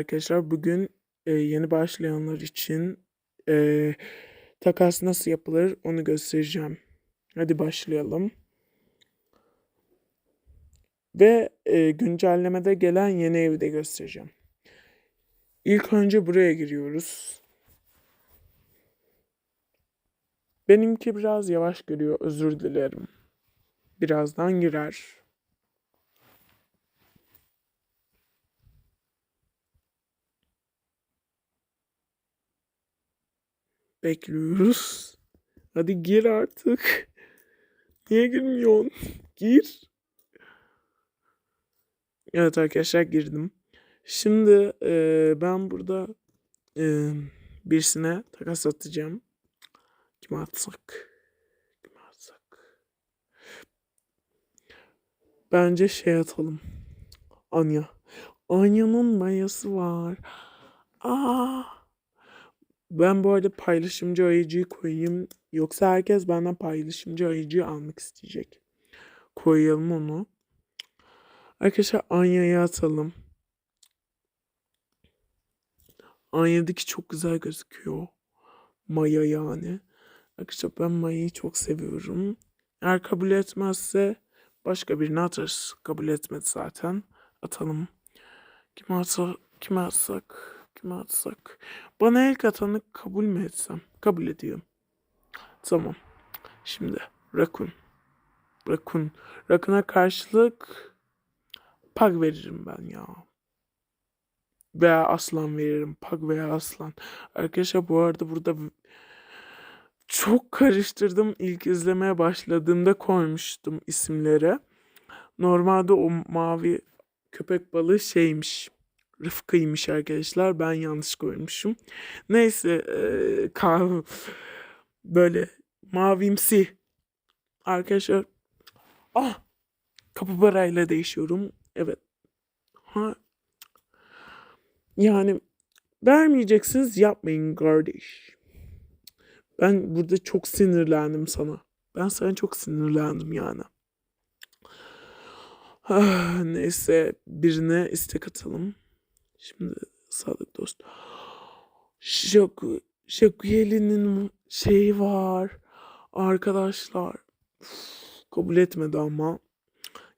Arkadaşlar bugün e, yeni başlayanlar için e, takas nasıl yapılır onu göstereceğim. Hadi başlayalım. Ve e, güncellemede gelen yeni evi de göstereceğim. İlk önce buraya giriyoruz. Benimki biraz yavaş giriyor özür dilerim. Birazdan girer. Bekliyoruz. Hadi gir artık. Niye girmiyorsun? Gir. Evet arkadaşlar girdim. Şimdi e, ben burada e, birisine takas atacağım. Kime atsak? Kime atsak? Bence şey atalım. Anya. Anya'nın mayası var. Aa! Ben bu arada paylaşımcı ayıcıyı koyayım. Yoksa herkes benden paylaşımcı ayıcıyı almak isteyecek. Koyalım onu. Arkadaşlar Anya'ya atalım. Anya'daki çok güzel gözüküyor. Maya yani. Arkadaşlar ben Maya'yı çok seviyorum. Eğer kabul etmezse başka birine atarız. Kabul etmedi zaten. Atalım. Kime atsak? Kime atsak? Kime atsak? Bana ilk atanı kabul mü etsem? Kabul ediyorum. Tamam. Şimdi Rakun. Rakun. Rakun'a karşılık pag veririm ben ya. Veya aslan veririm. Pag veya aslan. Arkadaşlar bu arada burada çok karıştırdım. İlk izlemeye başladığımda koymuştum isimleri. Normalde o mavi köpek balığı şeymiş. Rıfkı'ymış arkadaşlar. Ben yanlış koymuşum. Neyse e, kahve böyle mavimsi arkadaşlar. Ah kapıbarayla değişiyorum. Evet. Ha. Yani vermeyeceksiniz yapmayın kardeş. Ben burada çok sinirlendim sana. Ben sana çok sinirlendim yani. Ah, neyse birine istek atalım. Şimdi Sadık dost. Şoku, Şokuyeli'nin şeyi var. Arkadaşlar. Uf, kabul etmedi ama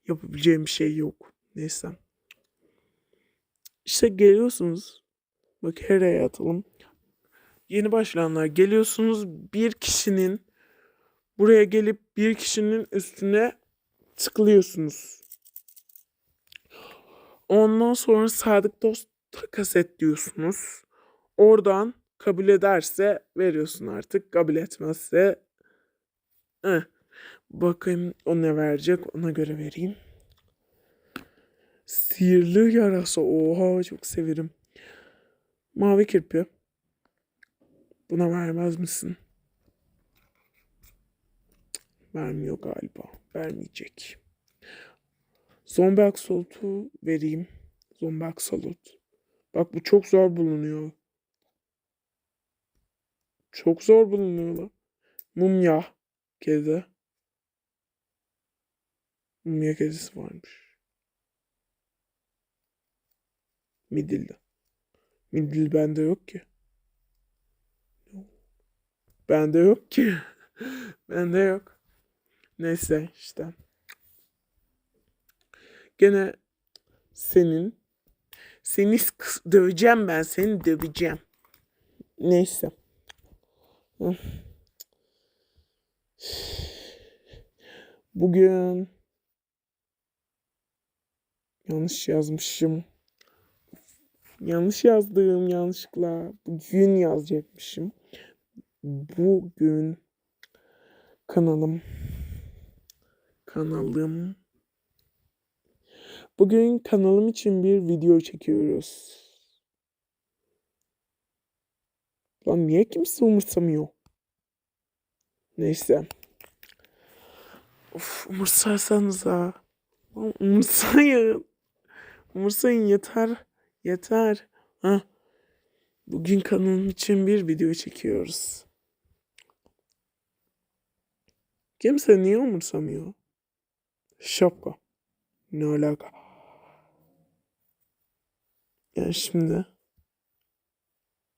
yapabileceğim bir şey yok. Neyse. İşte geliyorsunuz. Bak hereye atalım. Yeni başlayanlar geliyorsunuz bir kişinin buraya gelip bir kişinin üstüne tıklıyorsunuz. Ondan sonra sadık dost takas et diyorsunuz. Oradan kabul ederse veriyorsun artık. Kabul etmezse eh. bakayım o ne verecek ona göre vereyim. Sihirli yarasa. Oha çok severim. Mavi kirpi. Buna vermez misin? Vermiyor galiba. Vermeyecek. Zombi aksolot'u vereyim. Zombi aksolot. Bak bu çok zor bulunuyor. Çok zor bulunuyor lan. Mumya kedi. Mumya kedisi varmış. Midilli. Midilli bende yok ki. Bende yok ki. bende yok. Neyse işte. Gene senin seni döveceğim ben seni döveceğim. Neyse. Bugün yanlış yazmışım. Yanlış yazdım yanlışlıkla. Bugün yazacakmışım. Bugün kanalım kanalım Bugün kanalım için bir video çekiyoruz. Lan niye kimse umursamıyor? Neyse. Of umursarsanız ha. Lan umursayın. Umursayın yeter. Yeter. Ha. Bugün kanalım için bir video çekiyoruz. Kimse niye umursamıyor? Şapka. Ne alaka? Yani şimdi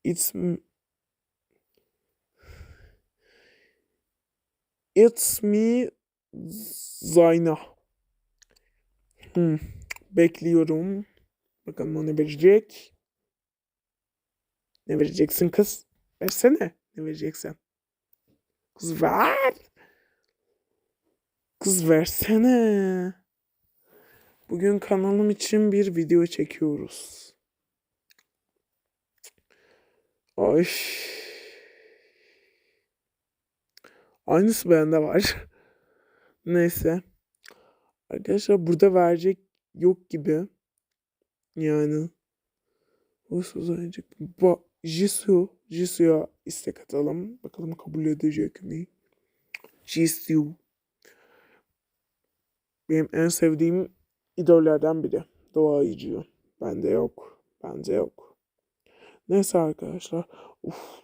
It's It's me Zayna. Hmm, Bekliyorum. Bakalım ne verecek. Ne vereceksin kız? Versene. Ne vereceksin? Kız ver. Kız versene. Bugün kanalım için bir video çekiyoruz. Ay. Aynısı bende var. Neyse. Arkadaşlar burada verecek yok gibi. Yani. Huysuz ancak. Bu Jisoo. Jisoo'ya istek atalım. Bakalım kabul edecek mi? Jisoo. Benim en sevdiğim idollerden biri. Doğa. Bende yok. Bende yok. Neyse arkadaşlar. Uf,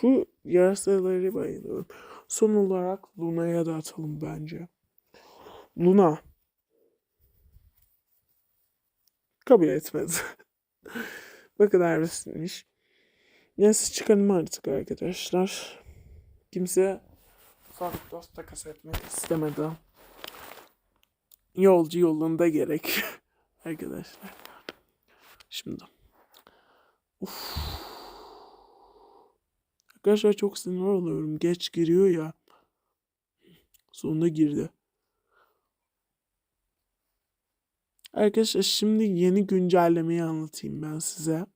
şu yarasaları bayılıyorum. Son olarak Luna'ya da atalım bence. Luna. Kabul etmedi. ne kadar basitmiş. Neyse çıkalım artık arkadaşlar. Kimse ufak dost takas etmek istemedi. Yolcu yolunda gerek. arkadaşlar. Şimdi. Uf. Arkadaşlar çok sinir oluyorum. Geç giriyor ya. Sonunda girdi. Arkadaşlar şimdi yeni güncellemeyi anlatayım ben size.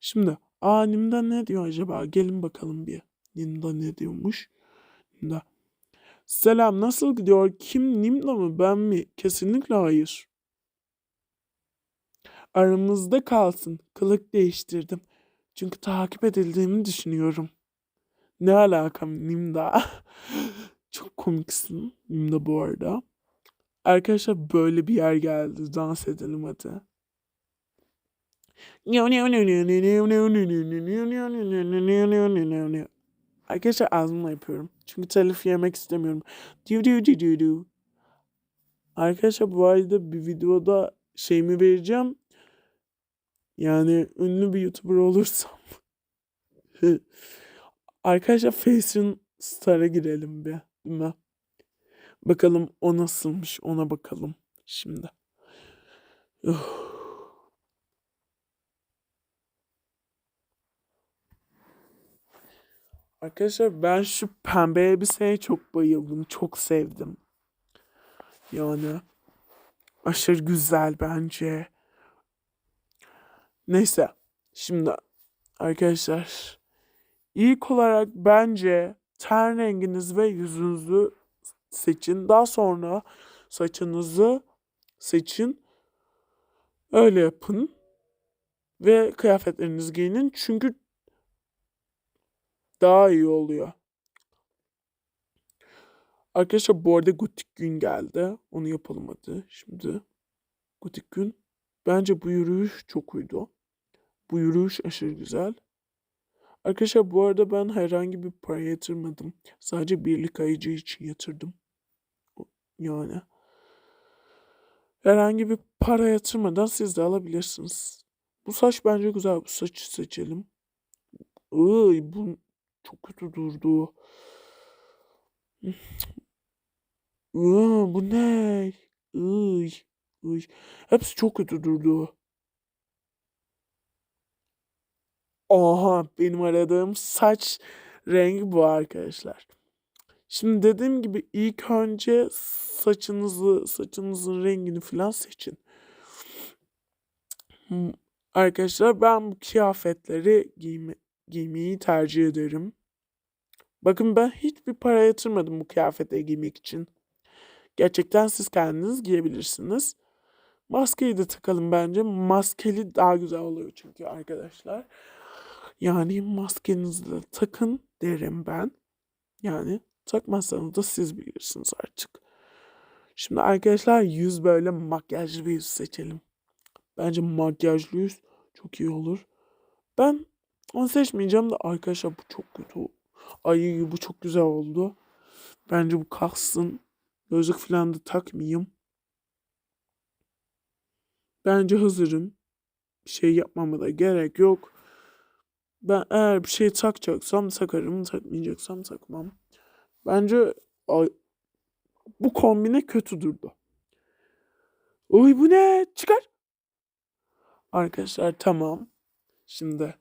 Şimdi aa ne diyor acaba? Gelin bakalım bir. Nimda ne diyormuş? Nimda. Selam nasıl gidiyor? Kim Nimda mı ben mi? Kesinlikle hayır. Aramızda kalsın. Kılık değiştirdim. Çünkü takip edildiğimi düşünüyorum. Ne alakam Nimda? Çok komiksin Nimda bu arada. Arkadaşlar böyle bir yer geldi. Dans edelim hadi. Arkadaşlar ağzımla yapıyorum. Çünkü telif yemek istemiyorum. Arkadaşlar bu arada bir videoda şeyimi vereceğim. Yani ünlü bir YouTuber olursam. Arkadaşlar Fashion Star'a girelim bir. Değil mi? Bakalım o nasılmış ona bakalım şimdi. Uf. Arkadaşlar ben şu pembe elbiseye çok bayıldım. Çok sevdim. Yani aşırı güzel bence. Neyse. Şimdi arkadaşlar ilk olarak bence ten renginiz ve yüzünüzü seçin. Daha sonra saçınızı seçin. Öyle yapın. Ve kıyafetlerinizi giyinin. Çünkü daha iyi oluyor. Arkadaşlar bu arada gotik gün geldi. Onu yapalım hadi şimdi. Gotik gün. Bence bu yürüyüş çok uydu. Bu yürüyüş aşırı güzel. Arkadaşlar bu arada ben herhangi bir para yatırmadım. Sadece birlik ayıcı için yatırdım. Yani. Herhangi bir para yatırmadan siz de alabilirsiniz. Bu saç bence güzel. Bu saçı seçelim. Iy, bu çok kötü durdu. Iy, bu ne? Iy, iy. Hepsi çok kötü durdu. Aha benim aradığım saç rengi bu arkadaşlar. Şimdi dediğim gibi ilk önce saçınızı, saçınızın rengini falan seçin. Hmm, Arkadaşlar ben bu kıyafetleri giyme, giymeyi tercih ederim. Bakın ben hiçbir para yatırmadım bu kıyafetleri giymek için. Gerçekten siz kendiniz giyebilirsiniz. Maskeyi de takalım bence. Maskeli daha güzel oluyor çünkü arkadaşlar. Yani maskenizi de takın derim ben. Yani takmazsanız da siz bilirsiniz artık. Şimdi arkadaşlar yüz böyle makyajlı bir yüz seçelim. Bence makyajlı yüz çok iyi olur. Ben onu seçmeyeceğim de arkadaşlar bu çok kötü. Ay bu çok güzel oldu. Bence bu kalsın. Gözlük falan da takmayayım. Bence hazırım. Bir şey yapmama da gerek yok. Ben eğer bir şey takacaksam takarım, takmayacaksam takmam. Bence ay, bu kombine kötü durdu. Oy bu ne? Çıkar. Arkadaşlar tamam. Şimdi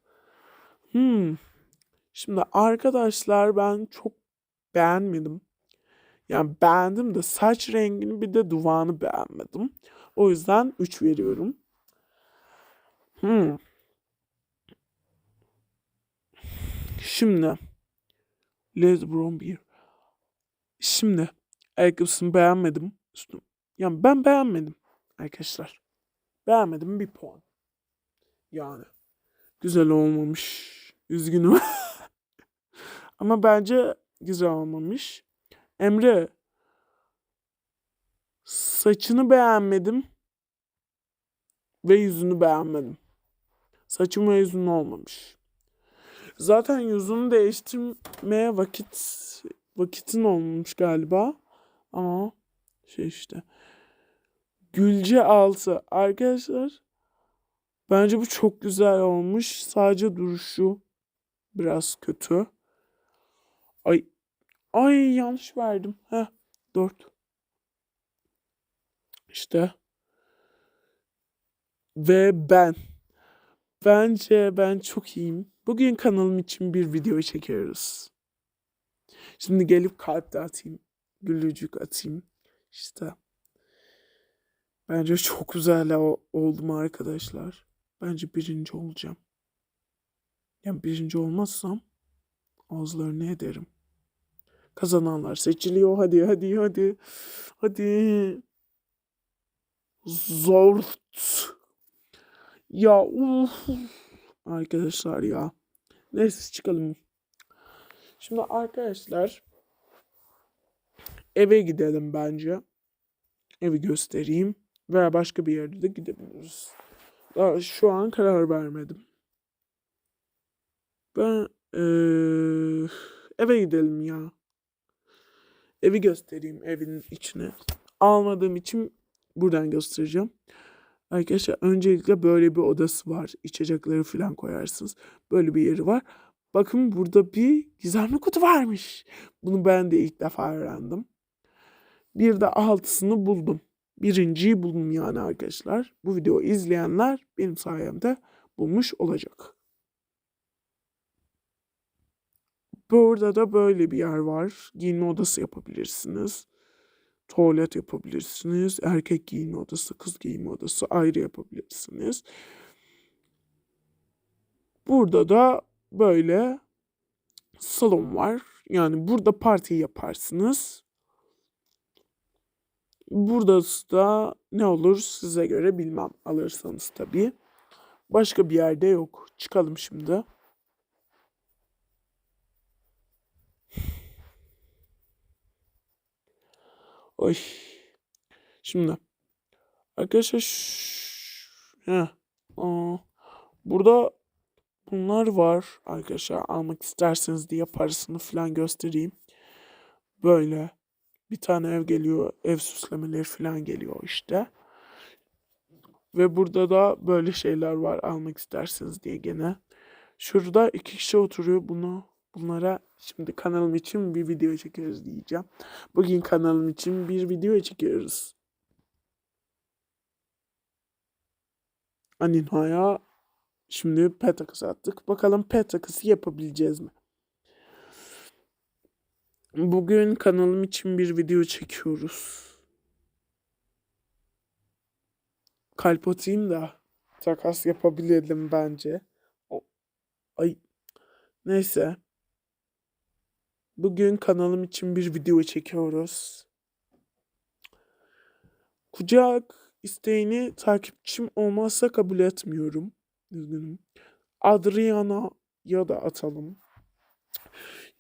hmm. Şimdi arkadaşlar ben çok beğenmedim. Yani beğendim de saç rengini bir de duvağını beğenmedim. O yüzden 3 veriyorum. Hmm. Şimdi Les Brown bir. Şimdi ayakkabısını beğenmedim. Yani ben beğenmedim arkadaşlar. Beğenmedim bir puan. Yani güzel olmamış. Üzgünüm. Ama bence güzel olmamış. Emre saçını beğenmedim ve yüzünü beğenmedim. Saçın ve yüzün olmamış. Zaten yüzünü değiştirmeye vakit vakitin olmamış galiba. Ama şey işte. Gülce altı. Arkadaşlar bence bu çok güzel olmuş. Sadece duruşu biraz kötü. Ay ay yanlış verdim. Heh 4. İşte. Ve ben. Bence ben çok iyiyim. Bugün kanalım için bir video çekiyoruz. Şimdi gelip kalp de atayım. Gülücük atayım. İşte. Bence çok güzel oldum arkadaşlar. Bence birinci olacağım. Yani birinci olmazsam ağızlarını ederim. Kazananlar seçiliyor. Hadi hadi hadi. Hadi. Zor. Ya uf. Arkadaşlar ya. Neyse çıkalım. Şimdi arkadaşlar eve gidelim bence. Evi göstereyim. Veya başka bir yerde de gidebiliriz. Daha şu an karar vermedim. Ben eee, eve gidelim ya. Evi göstereyim evin içine. Almadığım için buradan göstereceğim. Arkadaşlar öncelikle böyle bir odası var. İçecekleri falan koyarsınız. Böyle bir yeri var. Bakın burada bir gizemli kutu varmış. Bunu ben de ilk defa öğrendim. Bir de altısını buldum. Birinciyi buldum yani arkadaşlar. Bu videoyu izleyenler benim sayemde bulmuş olacak. Burada da böyle bir yer var. Giyinme odası yapabilirsiniz. Tuvalet yapabilirsiniz. Erkek giyinme odası, kız giyinme odası ayrı yapabilirsiniz. Burada da böyle salon var. Yani burada parti yaparsınız. Burada da ne olur size göre bilmem alırsanız tabii. Başka bir yerde yok. Çıkalım şimdi. Oy. Şimdi. Arkadaşlar heh. Aa, burada bunlar var arkadaşlar. Almak isterseniz diye parasını falan göstereyim. Böyle bir tane ev geliyor. Ev süslemeleri falan geliyor işte. Ve burada da böyle şeyler var almak isterseniz diye gene. Şurada iki kişi oturuyor. Bunu bunlara şimdi kanalım için bir video çekiyoruz diyeceğim. Bugün kanalım için bir video çekiyoruz. Aninha'ya şimdi pet takısı attık. Bakalım pet takısı yapabileceğiz mi? Bugün kanalım için bir video çekiyoruz. Kalp atayım da takas yapabilelim bence. O- Ay neyse. Bugün kanalım için bir video çekiyoruz. Kucak isteğini takipçim olmazsa kabul etmiyorum. Üzgünüm. Adriana ya da atalım.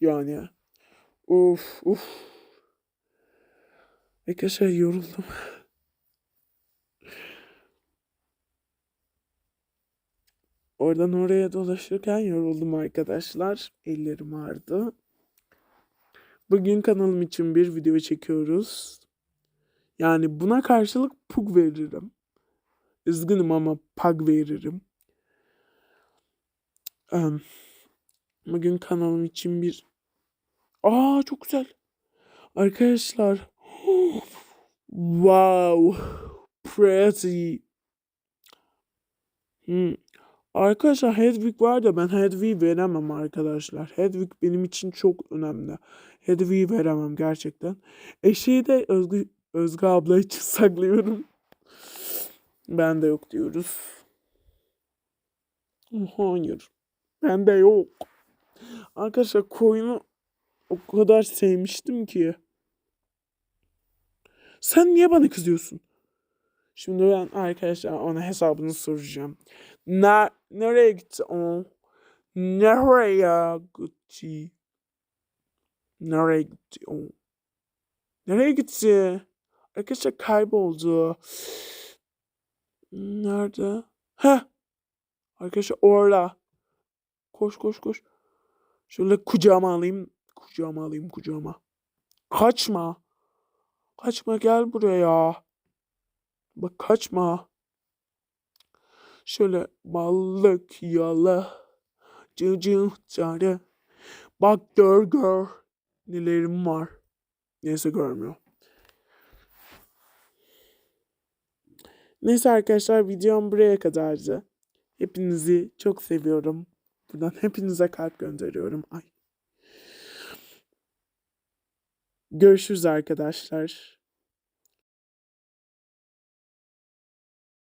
Yani Uf uf. Arkadaşlar yoruldum. Oradan oraya dolaşırken yoruldum arkadaşlar. Ellerim ağrıdı. Bugün kanalım için bir video çekiyoruz. Yani buna karşılık pug veririm. Üzgünüm ama pug veririm. Em, Bugün kanalım için bir... Aa çok güzel. Arkadaşlar. Wow. Pretty. Hmm. Arkadaşlar Hedwig var da ben Hedwig veremem arkadaşlar. Hedwig benim için çok önemli. Hedwig veremem gerçekten. Eşeği de Özgü, Özgü abla için saklıyorum. Ben de yok diyoruz. Hayır. Ben de yok. Arkadaşlar koyunu o kadar sevmiştim ki. Sen niye bana kızıyorsun? Şimdi ben arkadaşlar ona hesabını soracağım. Ne, nereye gitti o? Nereye gitti? Nereye gitti o? Nereye gitti? Arkadaşlar kayboldu. Nerede? Heh. Arkadaşlar orada. Koş koş koş. Şöyle kucağıma alayım. Kucağıma alayım kucağıma. Kaçma. Kaçma gel buraya. Bak kaçma. Şöyle balık yala. Cıcı çare. Bak gör gör. Nelerim var. Neyse görmüyor. Neyse arkadaşlar videom buraya kadardı. Hepinizi çok seviyorum. Buradan hepinize kalp gönderiyorum. Ay. Görüşürüz arkadaşlar.